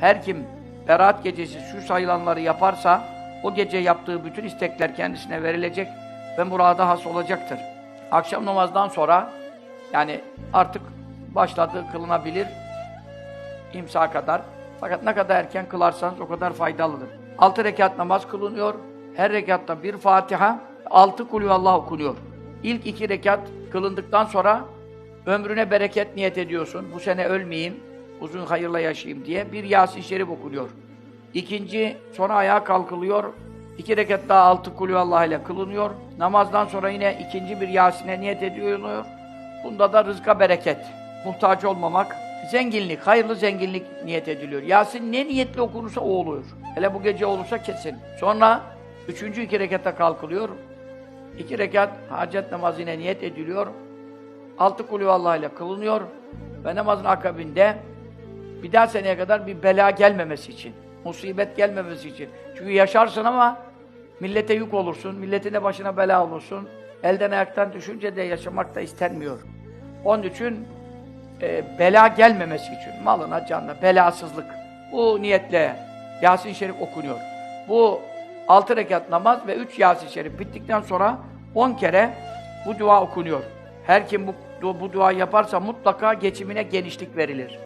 Her kim Berat gecesi şu sayılanları yaparsa o gece yaptığı bütün istekler kendisine verilecek ve murada has olacaktır. Akşam namazdan sonra yani artık başladığı kılınabilir imsa kadar. Fakat ne kadar erken kılarsanız o kadar faydalıdır. Altı rekat namaz kılınıyor. Her rekatta bir Fatiha, altı kulü Allah okunuyor. İlk iki rekat kılındıktan sonra ömrüne bereket niyet ediyorsun. Bu sene ölmeyeyim, uzun hayırla yaşayayım diye bir Yasin Şerif okunuyor. İkinci, sonra ayağa kalkılıyor. İki rekat daha altı kulü Allah ile kılınıyor. Namazdan sonra yine ikinci bir Yasin'e niyet ediliyor. Bunda da rızka bereket, muhtaç olmamak, zenginlik, hayırlı zenginlik niyet ediliyor. Yasin ne niyetle okunursa o oluyor. Hele bu gece olursa kesin. Sonra üçüncü iki rekata kalkılıyor. İki rekat hacet namazına niyet ediliyor. Altı kulü Allah ile kılınıyor. Ve namazın akabinde bir daha seneye kadar bir bela gelmemesi için, musibet gelmemesi için. Çünkü yaşarsın ama millete yük olursun, milletin de başına bela olursun. Elden ayaktan düşünce de yaşamak da istenmiyor. Onun için e, bela gelmemesi için, malına, canına, belasızlık. Bu niyetle Yasin Şerif okunuyor. Bu altı rekat namaz ve üç Yasin Şerif bittikten sonra on kere bu dua okunuyor. Her kim bu, bu duayı yaparsa mutlaka geçimine genişlik verilir.